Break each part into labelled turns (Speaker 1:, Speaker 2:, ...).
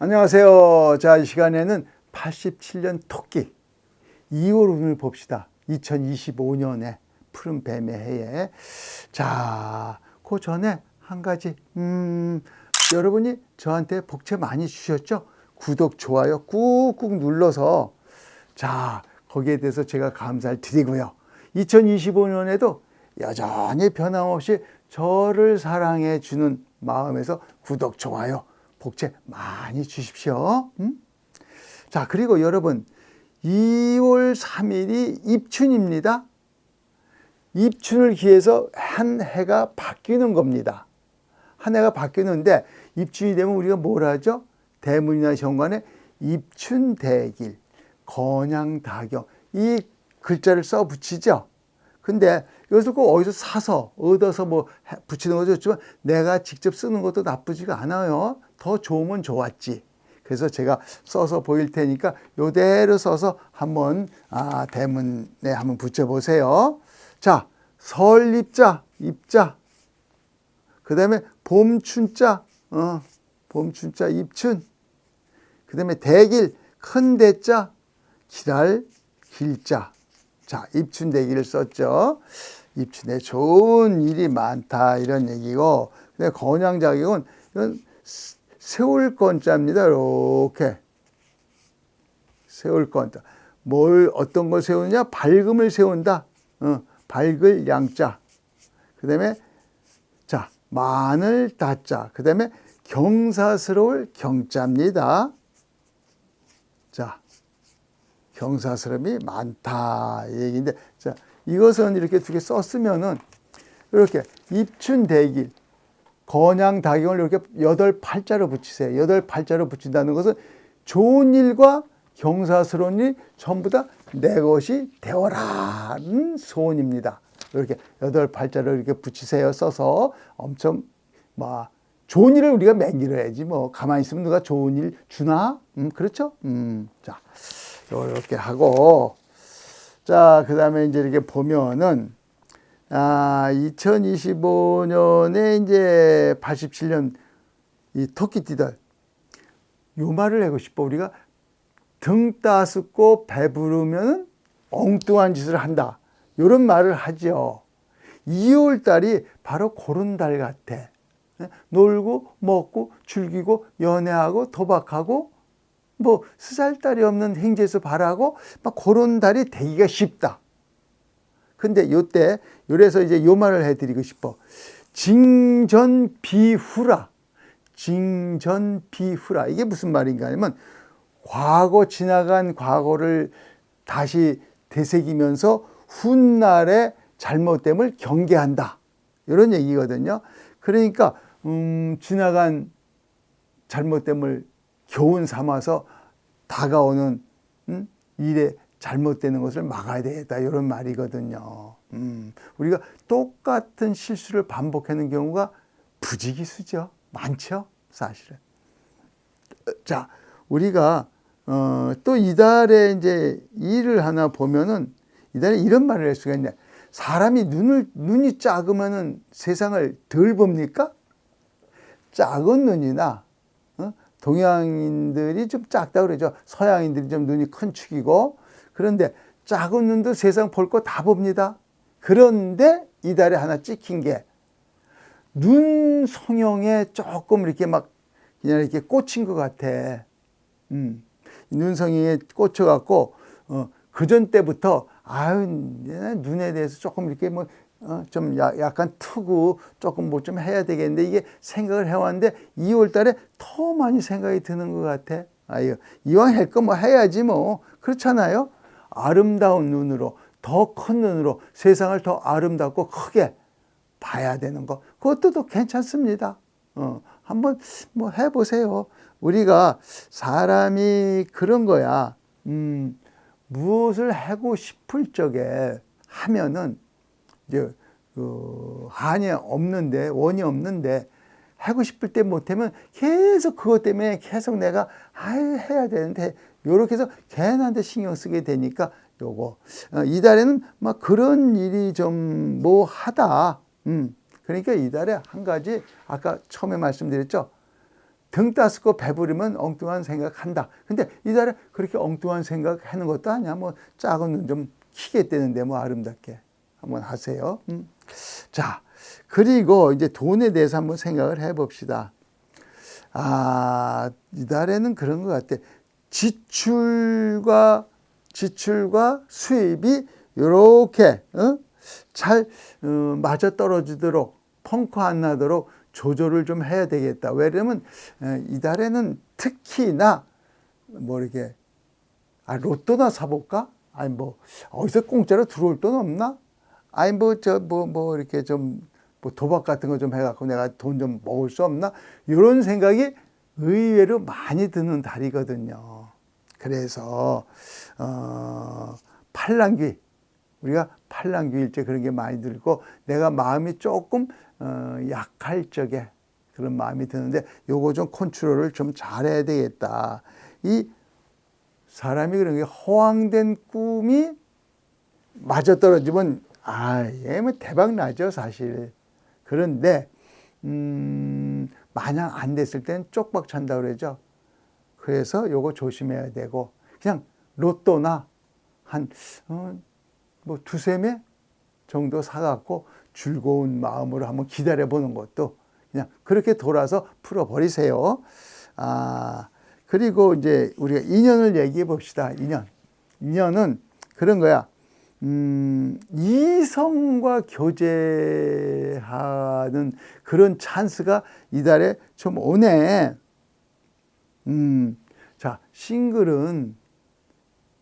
Speaker 1: 안녕하세요. 자, 이 시간에는 87년 토끼 2월 운을 봅시다. 2025년에 푸른 뱀의 해에. 자, 그 전에 한 가지, 음, 여러분이 저한테 복채 많이 주셨죠? 구독, 좋아요 꾹꾹 눌러서, 자, 거기에 대해서 제가 감사를 드리고요. 2025년에도 여전히 변함없이 저를 사랑해 주는 마음에서 구독, 좋아요, 복채 많이 주십시오. 음? 자, 그리고 여러분, 2월 3일이 입춘입니다. 입춘을 기해서 한 해가 바뀌는 겁니다. 한 해가 바뀌는데 입춘이 되면 우리가 뭘 하죠? 대문이나 현관에 입춘대길, 건양다경 이 글자를 써 붙이죠. 근데 이것을 꼭 어디서 사서 얻어서 뭐 해- 붙이는 것도 좋지만 내가 직접 쓰는 것도 나쁘지가 않아요. 더 좋으면 좋았지. 그래서 제가 써서 보일 테니까 요대로 써서 한번 아, 대문에 한번 붙여 보세요. 자, 설 입자, 입자. 그 다음에 봄춘자, 어, 봄춘자, 입춘. 그 다음에 대길, 큰 대자, 기랄, 길자. 자, 입춘 대기를 썼죠. 입춘에 좋은 일이 많다 이런 얘기고, 근데 건양자격은 이건 세울 건자입니다. 이렇게 세울 건자. 뭘 어떤 걸 세우느냐? 밝음을 세운다. 어, 밝을 양자. 그다음에 자 마늘 다자. 그다음에 경사스러울 경자입니다. 자 경사스러움이 많다 이 얘기인데 자 이것은 이렇게 두 개 썼으면은 이렇게 입춘대길 건양다경을 이렇게 여덟 팔자로 붙이세요. 여덟 팔자로 붙인다는 것은 좋은 일과 경사스러운 일 전부 다 내 것이 되어라는 소원입니다. 이렇게 여덟 팔자로 이렇게 붙이세요. 써서 엄청 뭐 좋은 일을 우리가 맹기려야지 뭐 가만히 있으면 누가 좋은 일 주나? 음 그렇죠? 음 자 이렇게 하고 자 그 다음에 이제 이렇게 보면은 아, 2025년에 이제 87년 이 토끼띠들 요 말을 하고 싶어. 우리가 등 따숩고 배부르면 엉뚱한 짓을 한다. 이런 말을 하죠. 2월 달이 바로 그런 달 같아. 예? 놀고 먹고 즐기고 연애하고 도박하고 뭐 쓰잘데기 없는 행제에서 바라고 막 그런 달이 되기가 쉽다 근데 요때 요래서 이제 요 말을 해드리고 싶어. 징전 비후라. 징전 비후라. 이게 무슨 말인가 하면 과거 지나간 과거를 다시 되새기면서 훗날의 잘못됨을 경계한다. 이런 얘기거든요. 그러니까 음, 지나간 잘못됨을 교훈 삼아서 다가오는 음, 일에 잘못되는 것을 막아야 되겠다 이런 말이거든요. 음, 우리가 똑같은 실수를 반복하는 경우가 부지기수죠. 많죠, 사실은. 자, 우리가 어, 또 이달에 이제 일을 하나 보면은 이달에 이런 말을 할 수가 있네. 사람이 눈을 눈이 작으면은 세상을 덜 봅니까? 작은 눈이나 어? 동양인들이 좀 작다 그러죠. 서양인들이 좀 눈이 큰 축이고 그런데 작은 눈도 세상 볼 거 다 봅니다. 그런데 이달에 하나 찍힌 게 눈 성형에 조금 이렇게 막 그냥 이렇게 꽂힌 것 같아. 음. 눈 성형에 꽂혀갖고 어, 그전 때부터 아유 내 눈에 대해서 조금 이렇게 뭐 어, 좀 야, 약간 트고 조금 뭐 좀 해야 되겠는데 이게 생각을 해왔는데 2월 달에 더 많이 생각이 드는 것 같아. 아유 이왕 할 거 뭐 해야지 뭐 그렇잖아요. 아름다운 눈으로 더 큰 눈으로 세상을 더 아름답고 크게 봐야 되는 거 그것도 또 괜찮습니다. 어, 한번 뭐 해보세요. 우리가 사람이 그런 거야. 음, 무엇을 하고 싶을 적에 하면은 이제 그 한이 없는데 원이 없는데 하고 싶을 때 못하면 계속 그것 때문에 계속 내가 해야 되는데 요렇게 해서 괜한테 신경 쓰게 되니까 요거 어, 이달에는 막 그런 일이 좀 뭐 하다 음 그러니까 이달에 한 가지 아까 처음에 말씀드렸죠 등 따스고 배부르면 엉뚱한 생각한다. 근데 이달에 그렇게 엉뚱한 생각하는 것도 아니야. 뭐 작은 눈 좀 키게 되는데 뭐 아름답게 한번 하세요. 음. 자, 그리고 이제 돈에 대해서 한번 생각을 해봅시다. 아, 이달에는 그런 것 같아. 지출과 지출과 수입이 이렇게 어? 잘 어, 맞아 떨어지도록 펑크 안 나도록 조절을 좀 해야 되겠다. 왜냐면 에, 이달에는 특히나 뭐 이렇게 아 로또나 사볼까? 아니 뭐 어디서 공짜로 들어올 돈 없나? 아니 뭐저뭐뭐 이렇게 좀 뭐 도박 같은 거 좀 해갖고 내가 돈 좀 먹을 수 없나? 이런 생각이 의외로 많이 드는 달이거든요. 그래서 어, 팔랑귀 우리가 팔랑귀일제 그런 게 많이 들고 내가 마음이 조금 어, 약할 적에 그런 마음이 드는데 요거 좀 컨트롤을 좀 잘해야 되겠다. 이 사람이 그런 게 허황된 꿈이 맞아 떨어지면 아, 얘뭐 대박 나죠, 사실. 그런데 음, 마냥 안 됐을 땐 쪽박 찬다 그러죠. 그래서 요거 조심해야 되고 그냥 로또나 한 어, 뭐 두세 매 정도 사갖고 즐거운 마음으로 한번 기다려 보는 것도 그냥 그렇게 돌아서 풀어버리세요. 아, 그리고 이제 우리가 인연을 얘기해 봅시다. 인연. 인연은 그런 거야. 음, 이성과 교제하는 그런 찬스가 이달에 좀 오네. 음, 자, 싱글은,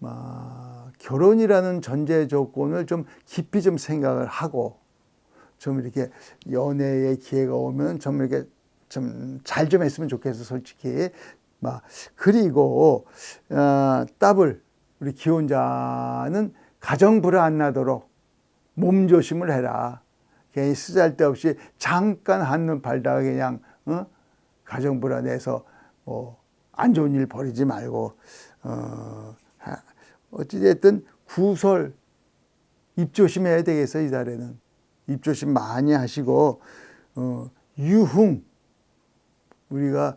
Speaker 1: 아, 결혼이라는 전제 조건을 좀 깊이 좀 생각을 하고, 좀 이렇게 연애의 기회가 오면 좀 이렇게 좀 잘좀 했으면 좋겠어, 솔직히. 막, 그리고, 어, 더블, 우리 기혼자는 가정 불화 안 나도록 몸 조심을 해라. 괜히 쓰잘데없이 잠깐 한눈 팔다가 그냥, 어? 가정 불화 내서 뭐, 안 좋은 일 벌이지 말고, 어, 어찌됐든 구설, 입 조심해야 되겠어, 이 달에는. 입 조심 많이 하시고, 어, 유흥. 우리가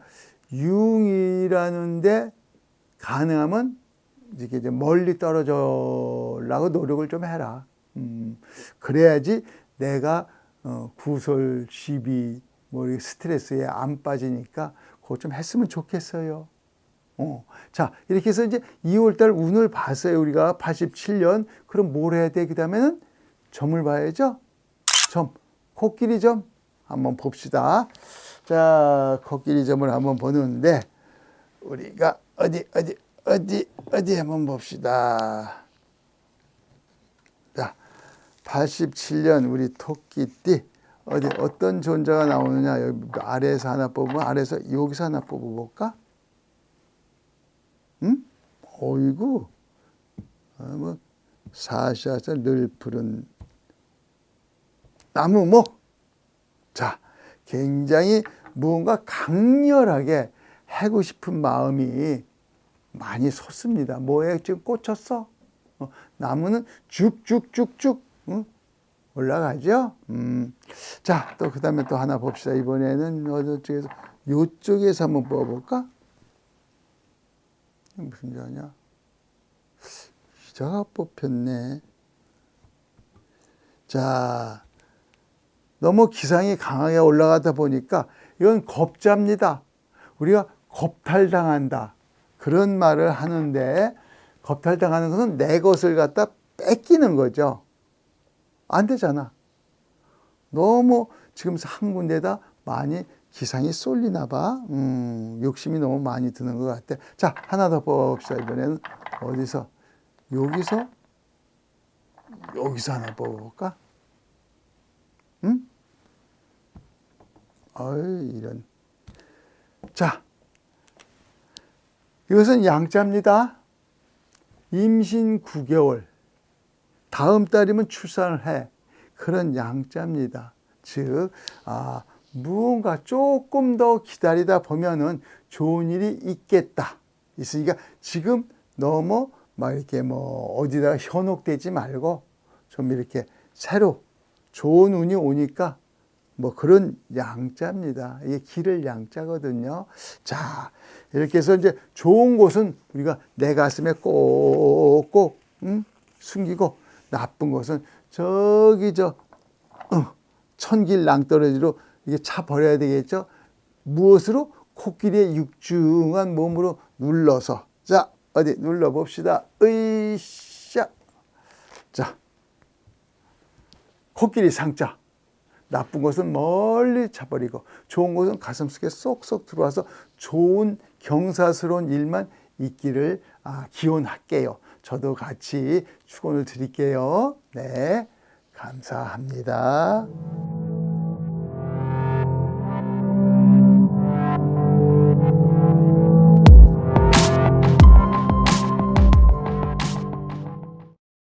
Speaker 1: 유흥이라는데 가능하면 이렇게 이제 멀리 떨어져라고 노력을 좀 해라. 음, 그래야지 내가 어, 구설, 시비, 뭐 스트레스에 안 빠지니까 그거 좀 했으면 좋겠어요. 어. 자, 이렇게 해서 이제 2월달 운을 봤어요. 우리가 87년. 그럼 뭘 해야 돼? 그 다음에는 점을 봐야죠. 점. 코끼리 점. 한번 봅시다. 자, 코끼리 점을 한번 보는데, 우리가 어디, 어디, 어디, 어디 한번 봅시다. 자, 87년 우리 토끼띠. 어디, 어떤 존재가 나오느냐. 여기 아래에서 하나 뽑으면, 아래에서 여기서 하나 뽑아볼까? 응? 어이구. 아, 뭐, 사샤서 늘 푸른 나무 목. 자, 굉장히 무언가 강렬하게 하고 싶은 마음이 많이 솟습니다. 뭐에 지금 꽂혔어? 어, 나무는 쭉쭉쭉쭉 응? 올라가죠. 음. 자, 또 그 다음에 또 하나 봅시다. 이번에는 어느 쪽에서 요쪽에서 한번 뽑아볼까? 무슨 자냐? 기자가 뽑혔네. 자, 너무 기상이 강하게 올라가다 보니까 이건 겁자입니다. 우리가 겁탈당한다. 그런 말을 하는데 겁탈당하는 것은 내 것을 갖다 뺏기는 거죠. 안 되잖아. 너무 지금 한 군데다 많이 기상이 쏠리나 봐. 음, 욕심이 너무 많이 드는 것 같아. 자, 하나 더 뽑아봅시다. 이번에는 어디서? 여기서? 여기서 하나 뽑아볼까? 응? 어이, 이런. 자, 이것은 양자입니다. 임신 9개월. 다음 달이면 출산을 해. 그런 양자입니다. 즉, 아, 무언가 조금 더 기다리다 보면은 좋은 일이 있겠다. 있으니까 지금 너무 막 이렇게 뭐 어디다가 현혹되지 말고 좀 이렇게 새로 좋은 운이 오니까 뭐 그런 양자입니다. 이게 길을 양자거든요. 자, 이렇게 해서 이제 좋은 곳은 우리가 내 가슴에 꼭꼭 음, 숨기고 나쁜 것은 저기 저 어, 천길 낭떠러지로 이게 차 버려야 되겠죠. 무엇으로 코끼리의 육중한 몸으로 눌러서 자 어디 눌러 봅시다. 으이샤 자 코끼리 상자 나쁜 것은 멀리 차버리고 좋은 것은 가슴속에 쏙쏙 들어와서 좋은 경사스러운 일만 있기를 아, 기원할게요. 저도 같이 축원을 드릴게요. 네, 감사합니다.